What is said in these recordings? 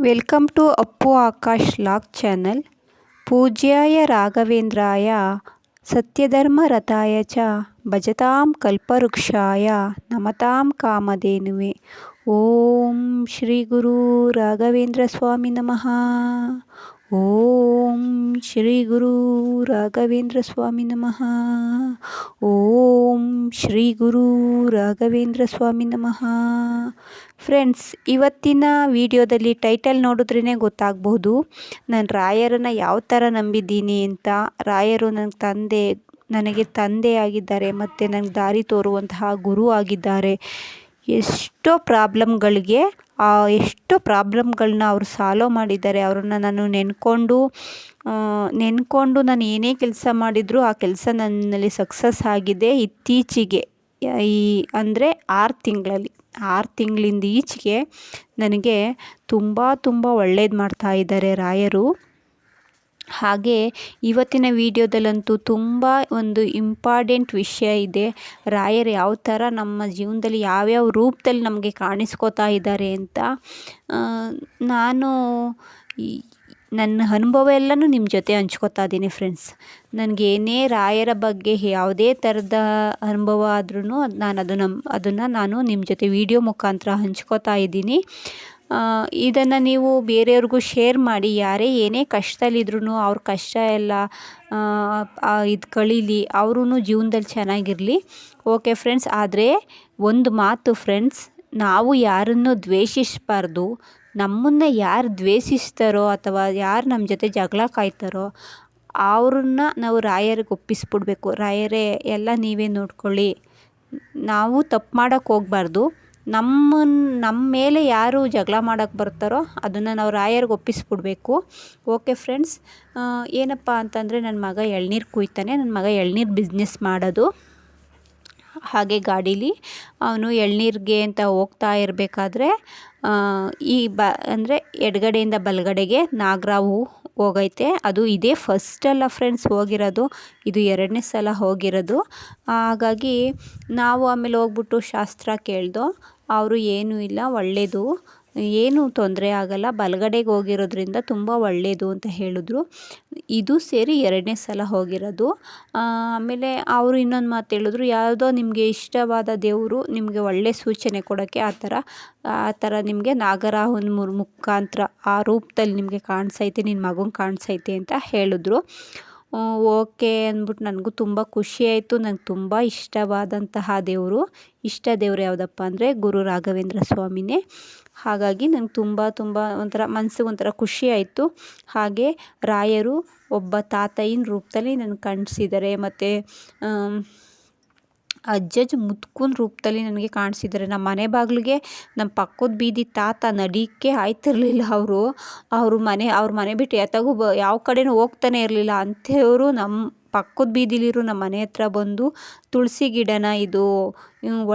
Welcome to Appu Akash log channel ಪೂಜ್ಯಾಯ ರಾಘವೇಂದ್ರಾಯ ಸತ್ಯಧರ್ಮರಥಾಯ ಚ, ಭಜತಾಂ ಕಲ್ಪವೃಕ್ಷಾಯ, ನಮತಾಂ ಕಾಮಧೇನುವೆ. ಓಂ ಶ್ರೀ ಗುರು ರಾಘವೇಂದ್ರ ಸ್ವಾಮಿ ನಮಃ. ಓಂ ಶ್ರೀ ಗುರು ರಾಘವೇಂದ್ರ ಸ್ವಾಮಿ ನಮಃ. ಓಂ ಶ್ರೀ ಗುರು ರಾಘವೇಂದ್ರ ಸ್ವಾಮಿ ನಮಃ. ಫ್ರೆಂಡ್ಸ್ ಇವತ್ತಿನ ವಿಡಿಯೋದಲ್ಲಿ ಟೈಟಲ್ ನೋಡಿದ್ರೇ ಗೊತ್ತಾಗಬಹುದು. ನಾನು ರಾಯರನ್ನು ಯಾವ ಥರ ನಂಬಿದ್ದೀನಿ ಅಂತ, ರಾಯರು ನನ್ನ ತಂದೆ, ನನಗೆ ತಂದೆ ಆಗಿದ್ದಾರೆ, ಮತ್ತು ನನಗೆ ದಾರಿ ತೋರುವಂತಹ ಗುರು ಆಗಿದ್ದಾರೆ. ಎಷ್ಟೋ ಪ್ರಾಬ್ಲಮ್ಗಳಿಗೆ ಎಷ್ಟೋ ಪ್ರಾಬ್ಲಮ್ಗಳನ್ನ ಅವರು ಸಾಲ್ವ್ ಮಾಡಿದ್ದಾರೆ, ಅವ್ರನ್ನ ನಾನು ನೆನ್ಕೊಂಡು ನೆನ್ಕೊಂಡು ನಾನು ಏನೇ ಕೆಲಸ ಮಾಡಿದರೂ ಆ ಕೆಲಸ ನನ್ನಲ್ಲಿ ಸಕ್ಸಸ್ ಆಗಿದೆ ಇತ್ತೀಚೆಗೆ. ಈ, ಅಂದರೆ ಆರು ತಿಂಗಳಲ್ಲಿ, ಆರು ತಿಂಗಳಿಂದ ಈಚೆಗೆ ನನಗೆ ತುಂಬ ತುಂಬ ಒಳ್ಳೇದು ಮಾಡ್ತಾ ಇದ್ದಾರೆ ರಾಯರು. ಹಾಗೆ ಇವತ್ತಿನ ವಿಡಿಯೋದಲ್ಲಂತೂ ತುಂಬ ಒಂದು ಇಂಪಾರ್ಟೆಂಟ್ ವಿಷಯ ಇದೆ. ರಾಯರು ಯಾವ ಥರ ನಮ್ಮ ಜೀವನದಲ್ಲಿ ಯಾವ್ಯಾವ ರೂಪದಲ್ಲಿ ನಮಗೆ ಕಾಣಿಸ್ಕೋತಾ ಇದ್ದಾರೆ ಅಂತ ನಾನು ನನ್ನ ಅನುಭವ ಎಲ್ಲನೂ ನಿಮ್ಮ ಜೊತೆ ಹಂಚ್ಕೋತಾ ಇದ್ದೀನಿ ಫ್ರೆಂಡ್ಸ್ ನನಗೆ ಏನೇ ರಾಯರ ಬಗ್ಗೆ ಯಾವುದೇ ಥರದ ಅನುಭವ ಆದ್ರೂ ನಾನು ಅದನ್ನು ಅದನ್ನು ನಾನು ನಿಮ್ಮ ಜೊತೆ ವಿಡಿಯೋ ಮುಖಾಂತರ ಹಂಚ್ಕೋತಾ ಇದ್ದೀನಿ. ಇದನ್ನು ನೀವು ಬೇರೆಯವ್ರಿಗೂ ಶೇರ್ ಮಾಡಿ, ಯಾರೇ ಏನೇ ಕಷ್ಟದಲ್ಲಿದ್ರೂ ಅವ್ರ ಕಷ್ಟ ಎಲ್ಲ ಇದು ಕಳೀಲಿ ಅವರೂ ಜೀವನದಲ್ಲಿ ಚೆನ್ನಾಗಿರಲಿ. ಓಕೆ ಫ್ರೆಂಡ್ಸ್ ಆದರೆ ಒಂದು ಮಾತು ಫ್ರೆಂಡ್ಸ್ ನಾವು ಯಾರನ್ನು ದ್ವೇಷಿಸಬಾರ್ದು, ನಮ್ಮನ್ನು ಯಾರು ದ್ವೇಷಿಸ್ತಾರೋ ಅಥವಾ ಯಾರು ನಮ್ಮ ಜೊತೆ ಜಗಳ ಕಾಯ್ತಾರೋ, ಅವ್ರನ್ನ ನಾವು ರಾಯರಿಗೆ ಒಪ್ಪಿಸ್ಬಿಡ್ಬೇಕು. ರಾಯರೇ, ಎಲ್ಲ ನೀವೇ ನೋಡ್ಕೊಳ್ಳಿ. ನಾವು ತಪ್ಪು ಮಾಡೋಕ್ಕೆ ಹೋಗ್ಬಾರ್ದು. ನಮ್ಮನ್ನು ನಮ್ಮ ಮೇಲೆ ಯಾರು ಜಗಳ ಮಾಡೋಕ್ಕೆ ಬರ್ತಾರೋ ಅದನ್ನು ನಾವು ರಾಯರಿಗೆ ಒಪ್ಪಿಸ್ಬಿಡ್ಬೇಕು. ಓಕೆ ಫ್ರೆಂಡ್ಸ್ ಏನಪ್ಪ ಅಂತಂದರೆ ನನ್ನ ಮಗ ಎಳ್ನೀರು ಕುಯ್ತಾನೆ ನನ್ನ ಮಗ ಎಳ್ನೀರು ಬಿಸ್ನೆಸ್ ಮಾಡೋದು. ಹಾಗೆ ಗಾಡೀಲಿ ಅವನು ಎಳ್ನೀರಿಗೆ ಅಂತ ಹೋಗ್ತಾ ಇರಬೇಕಾದ್ರೆ ಈ ಬ, ಅಂದರೆ ಎಡಗಡೆಯಿಂದ ಬಲಗಡೆಗೆ ನಾಗರಾವು ಹೋಗೈತೆ. ಅದು ಇದೇ ಫಸ್ಟ್ ಅಲ್ಲ ಫ್ರೆಂಡ್ಸ್ ಹೋಗಿರೋದು, ಇದು ಎರಡನೇ ಸಲ ಹೋಗಿರೋದು. ಹಾಗಾಗಿ ನಾವು ಆಮೇಲೆ ಹೋಗ್ಬಿಟ್ಟು ಶಾಸ್ತ್ರ ಕೇಳ್ದೋ ಅವರು ಏನೂ ಇಲ್ಲ ಒಳ್ಳೆಯದು ಏನೂ ತೊಂದರೆ ಆಗಲ್ಲ, ಬಲಗಡೆಗೆ ಹೋಗಿರೋದ್ರಿಂದ ತುಂಬ ಒಳ್ಳೆಯದು ಅಂತ ಹೇಳಿದ್ರು. ಇದು ಸೇರಿ ಎರಡನೇ ಸಲ ಹೋಗಿರೋದು. ಆಮೇಲೆ ಅವರು ಇನ್ನೊಂದು ಮಾತು ಹೇಳಿದ್ರು, ಯಾವುದೋ ನಿಮಗೆ ಇಷ್ಟವಾದ ದೇವರು ನಿಮಗೆ ಒಳ್ಳೆಯ ಸೂಚನೆ ಕೊಡೋಕ್ಕೆ ಆ ಥರ ಆ ಥರ ನಿಮಗೆ ನಾಗರಾಹನ ಮುಖಾಂತರ ಆ ರೂಪದಲ್ಲಿ ನಿಮಗೆ ಕಾಣಿಸೈತೆ ನಿನ್ನ ಮಗಂಗೆ ಕಾಣಿಸೈತೆ ಅಂತ ಹೇಳಿದ್ರು. ಓಕೆ ಅಂದ್ಬಿಟ್ಟು ನನಗೂ ತುಂಬ ಖುಷಿ ಆಯಿತು. ನಂಗೆ ತುಂಬ ಇಷ್ಟವಾದಂತಹ ದೇವರು, ಇಷ್ಟ ದೇವರು ಯಾವುದಪ್ಪ ಅಂದರೆ ಗುರು ರಾಘವೇಂದ್ರ ಸ್ವಾಮಿನೇ. ಹಾಗಾಗಿ ನಂಗೆ ತುಂಬ ತುಂಬ ಒಂಥರ ಮನಸ್ಸಿಗೆ ಒಂಥರ ಖುಷಿ ಆಯಿತು. ಹಾಗೆ ರಾಯರು ಒಬ್ಬ ತಾತಯ್ಯನ ರೂಪದಲ್ಲಿ ನನಗೆ ಕಾಣಿಸಿದ್ದಾರೆ. ಮತ್ತು ಅಜ್ಜಜ್ಜ ಮುದ್ಕನ ರೂಪದಲ್ಲಿ ನನಗೆ ಕಾಣಿಸಿದ್ದಾರೆ ನಮ್ಮ ಮನೆ ಬಾಗಿಲಿಗೆ ನಮ್ಮ ಪಕ್ಕದ ಬೀದಿ ತಾತ ನಡೀಕ್ಕೆ ಆಯ್ತಿರಲಿಲ್ಲ ಅವರು. ಅವರು ಮನೆ ಅವ್ರ ಮನೆ ಬಿಟ್ಟು ಯಾತಾಗೂ ಬ ಯಾವ ಕಡೆಯೂ ಹೋಗ್ತಾನೆ ಇರಲಿಲ್ಲ. ಅಂಥವರು ನಮ್ಮ ಪಕ್ಕದ ಬೀದಿಲಿರೋ ನಮ್ಮ ಮನೆ ಹತ್ರ ಬಂದು ತುಳಸಿ ಗಿಡನ ಇದು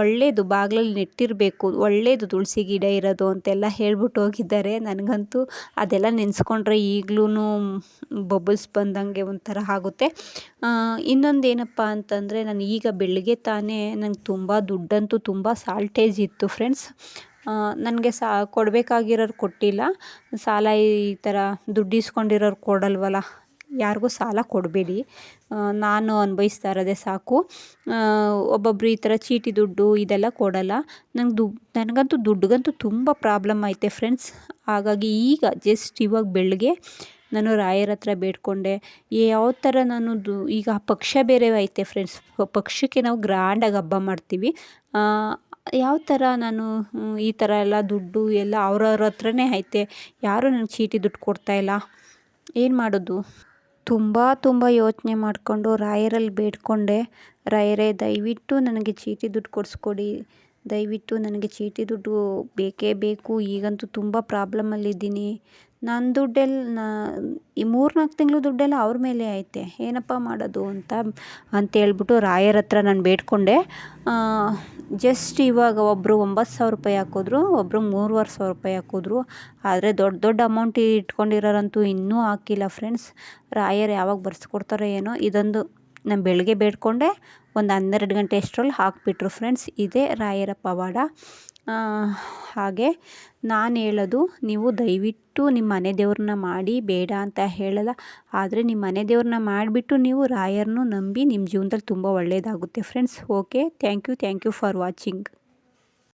ಒಳ್ಳೆಯದು ಬಾಗಿಲಲ್ಲಿ ನೆಟ್ಟಿರಬೇಕು ಒಳ್ಳೆಯದು ತುಳಸಿ ಗಿಡ ಇರೋದು ಅಂತೆಲ್ಲ ಹೇಳ್ಬಿಟ್ಟು ಹೋಗಿದ್ದಾರೆ. ನನಗಂತೂ ಅದೆಲ್ಲ ನೆನೆಸ್ಕೊಂಡ್ರೆ ಈಗಲೂ ಬಬಲ್ಸ್ ಬಂದಂಗೆ ಒಂಥರ ಆಗುತ್ತೆ. ಇನ್ನೊಂದು ಏನಪ್ಪ ಅಂತಂದರೆ ನಾನು ಈಗ ಬೆಳಗ್ಗೆ ತಾನೇ ನಂಗೆ ತುಂಬ ದುಡ್ಡಂತೂ ತುಂಬ ಸಾಲ್ಟೇಜ್ ಇತ್ತು ಫ್ರೆಂಡ್ಸ್. ನನಗೆ ಸಾ, ಕೊಡಬೇಕಾಗಿರೋರು ಕೊಟ್ಟಿಲ್ಲ. ಸಾಲ ಈ ಥರ ದುಡ್ಡು ಇಸ್ಕೊಂಡಿರೋರು ಕೊಡಲ್ವಲ್ಲ. ಯಾರಿಗೂ ಸಾಲ ಕೊಡಬೇಡಿ. ನಾನು ಅನುಭವಿಸ್ತಾ ಇರೋದೇ ಸಾಕು. ಒಬ್ಬೊಬ್ಬರು ಈ ಥರ ಚೀಟಿ ದುಡ್ಡು ಇದೆಲ್ಲ ಕೊಡಲ್ಲ. ನಂಗೆ ದು ನನಗಂತೂ ದುಡ್ಡುಗಂತೂ ತುಂಬ ಪ್ರಾಬ್ಲಮ್ ಐತೆ ಫ್ರೆಂಡ್ಸ್. ಹಾಗಾಗಿ ಈಗ ಜಸ್ಟ್ ಇವಾಗ ಬೆಳಗ್ಗೆ ನಾನು ರಾಯರ ಹತ್ರ ಬೇಡ್ಕೊಂಡೆ. ಯಾವ ಥರ ನಾನು ದು, ಈಗ ಪಕ್ಷ ಬೇರೆ ಐತೆ ಫ್ರೆಂಡ್ಸ್. ಪಕ್ಷಕ್ಕೆ ನಾವು ಗ್ರ್ಯಾಂಡಾಗಿ ಹಬ್ಬ ಮಾಡ್ತೀವಿ. ಯಾವ ಥರ ನಾನು ಈ ಥರ ಎಲ್ಲ ದುಡ್ಡು ಎಲ್ಲ ಅವ್ರವ್ರ ಹತ್ರನೇ ಐತೆ. ಯಾರೂ ನನಗೆ ಚೀಟಿ ದುಡ್ಡು ಕೊಡ್ತಾಯಿಲ್ಲ ಏನು ಮಾಡೋದು? ತುಂಬ ತುಂಬ ಯೋಚನೆ ಮಾಡಿಕೊಂಡು ರಾಯರಲ್ಲಿ ಬೇಡಿಕೊಂಡೆ. ರಾಯರೇ, ದಯವಿಟ್ಟು ನನಗೆ ಚೀಟಿ ದುಡ್ಡು ಕೊಡಿಸ್ಕೊಡಿ. ದಯವಿಟ್ಟು ನನಗೆ ಚೀಟಿ ದುಡ್ಡು ಬೇಕೇ ಬೇಕು. ಈಗಂತೂ ತುಂಬ ಪ್ರಾಬ್ಲಮಲ್ಲಿದ್ದೀನಿ ನನ್ನ ದುಡ್ಡೆಲ್ಲ ನಾ, ಈ ಮೂರು ನಾಲ್ಕು ತಿಂಗಳು ದುಡ್ಡೆಲ್ಲ ಅವ್ರ ಮೇಲೆ ಐತೆ. ಏನಪ್ಪ ಮಾಡೋದು ಅಂತ, ಅಂತೇಳ್ಬಿಟ್ಟು ರಾಯರ ಹತ್ರ ನಾನು ಬೇಡಿಕೊಂಡೆ. ಜಸ್ಟ್ ಇವಾಗ ಒಬ್ಬರು ಒಂಬತ್ತು ಸಾವಿರ ರೂಪಾಯಿ ಹಾಕಿದ್ರು ಒಬ್ಬರು ಮೂರುವರೆ ಸಾವಿರ ರೂಪಾಯಿ ಹಾಕಿದ್ರು. ಆದರೆ ದೊಡ್ಡ ದೊಡ್ಡ ಅಮೌಂಟ್ ಇಟ್ಕೊಂಡಿರೋರಂತೂ ಇನ್ನೂ ಹಾಕಿಲ್ಲ ಫ್ರೆಂಡ್ಸ್ ರಾಯರು ಯಾವಾಗ ಬರ್ಸ್ಕೊಡ್ತಾರೋ ಏನೋ, ಇದೊಂದು ನಾನು ಬೆಳಗ್ಗೆ ಬೇಡಿಕೊಂಡೆ. ಒಂದು ಹನ್ನೆರಡು ಗಂಟೆ ಅಷ್ಟರಲ್ಲಿ ಹಾಕಿಬಿಟ್ರು ಫ್ರೆಂಡ್ಸ್ ಇದೇ ರಾಯರ ಪವಾಡ ಹಾಗೆ ನಾನು ಹೇಳೋದು, ನೀವು ದಯವಿಟ್ಟು ನಿಮ್ಮ ಮನೆ ದೇವ್ರನ್ನ ಮಾಡಿ ಬೇಡ ಅಂತ ಹೇಳಲ್ಲ, ಆದರೆ ನಿಮ್ಮ ಮನೆ ದೇವ್ರನ್ನ ಮಾಡಿಬಿಟ್ಟು ನೀವು ರಾಯರನ್ನು ನಂಬಿ ನಿಮ್ಮ ಜೀವನದಲ್ಲಿ ತುಂಬ ಒಳ್ಳೆಯದಾಗುತ್ತೆ friends okay thank you thank you for watching